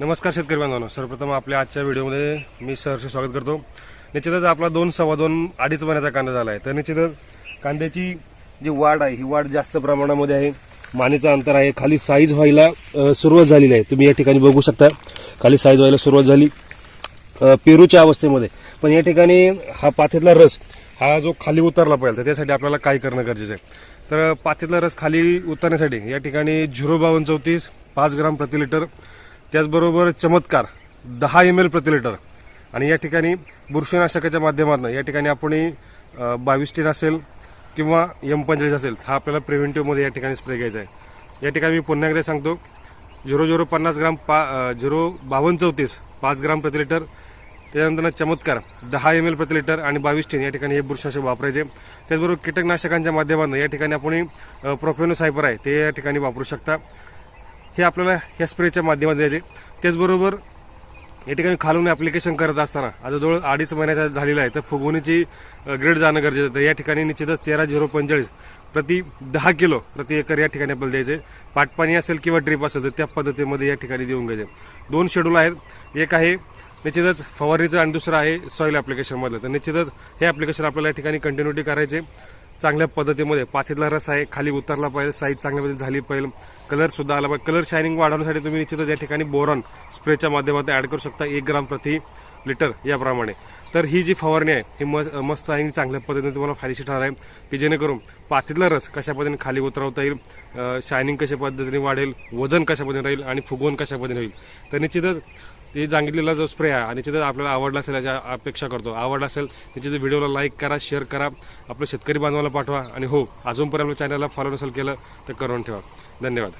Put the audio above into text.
नमस्कार शेतकरी बांधवांनो. सर्वप्रथम आपल्या आजच्या व्हिडिओमध्ये मी सहर्ष स्वागत करतो. निश्चितच आपला दोन सव्वा दोन अडीच महिन्याचा कांदा झाला आहे. तर निश्चितच कांद्याची जी वाढ आहे ही वाढ जास्त प्रमाणामध्ये आहे. मानेचं अंतर आहे. खाली साईज व्हायला सुरुवात झालेली आहे. तुम्ही या ठिकाणी बघू शकता. खाली साईज व्हायला सुरुवात झाली पेरूच्या अवस्थेमध्ये. पण या ठिकाणी हा पाथेतला रस हा जो खाली उतरला पाहिजे तर त्यासाठी आपल्याला काय करणं गरजेचं आहे? तर पाथेतला रस खाली उतरण्यासाठी या ठिकाणी झिरो बावन्न चौतीस पाच ग्राम प्रति लिटर त्याचबरोबर चमत्कार दहा एम एल प्रति लिटर आणि या ठिकाणी बुरशीनाशकाच्या माध्यमातून या ठिकाणी आपण बावीस टीन असेल किंवा एम पंचेचाळीस असेल हा आपल्याला प्रिव्हेंटिव्हमध्ये या ठिकाणी स्प्रे घ्यायचा आहे. या ठिकाणी मी पुन्हा एकदा सांगतो झिरो झिरो पन्नास ग्राम पा झिरो बावन्न चौतीस पाच ग्राम प्रति लिटर त्यानंतर चमत्कार दहा एम एल प्रति लिटर आणि बावीस टीन या ठिकाणी हे बुरशीनाशक वापरायचे. त्याचबरोबर कीटकनाशकांच्या माध्यमातून या ठिकाणी आपण प्रोफेनो सायपर आहे ते या ठिकाणी वापरू शकता. हे आपल्याला ह्या स्प्रेच्या माध्यमात द्यायचे. त्याचबरोबर या ठिकाणी खालून ॲप्लिकेशन करत असताना आता जवळ अडीच महिन्याचा झालेला आहे तर फुगवणीची ग्रेड जाणं गरजेचं तर या ठिकाणी निश्चितच तेरा झिरो पंचेचाळीस प्रति दहा किलो प्रति एकर या ठिकाणी आपल्याला द्यायचे. पाटपाणी असेल किंवा ड्रीप असेल तर त्या पद्धतीमध्ये या ठिकाणी देऊन घ्यायचे. दोन शेड्यूल आहेत. एक आहे निश्चितच फवारणीचं आणि दुसरं आहे सॉईल ॲप्लिकेशनमधलं तर निश्चितच हे ॲप्लिकेशन आपल्याला या ठिकाणी कंटिन्युटी करायचे. चांगल्या पद्धतीमध्ये. पाथीतला रस आहे खाली उतरला पाहिजे साईज चांगल्या पद्धतीने झाली पाहिजे. कलर सुद्धा आला पाहिजे. कलर शायनिंग वाढवण्यासाठी तुम्ही निश्चितच या ठिकाणी बोरॉन स्प्रेच्या माध्यमातून ॲड करू शकता. एक ग्राम प्रति लिटर याप्रमाणे. तर ही जी फवारणी आहे ही मस्त मस्त आणि चांगल्या पद्धतीने तुम्हाला फायदेशीर ठरणार आहे. की जेणेकरून पाथीतला रस कशा पद्धतीने खाली उतरवता येईल शायनिंग कशा पद्धतीने वाढेल वजन कशा पद्धतीने राहील आणि फुगवण कशा पद्धतीने होईल. तर निश्चितच ते सांगितलेला जो स्प्रे आहे आणि निश्चितच आपल्याला आवडला असेल याची अपेक्षा करतो. आवडला असेल निश्चित व्हिडिओला लाईक करा शेअर करा आपल्या शेतकरी बांधवाला पाठवा. आणि हो अजूनपर्यंत आपल्या चॅनलला फॉलो नसेल केलं तर करून ठेवा. धन्यवाद.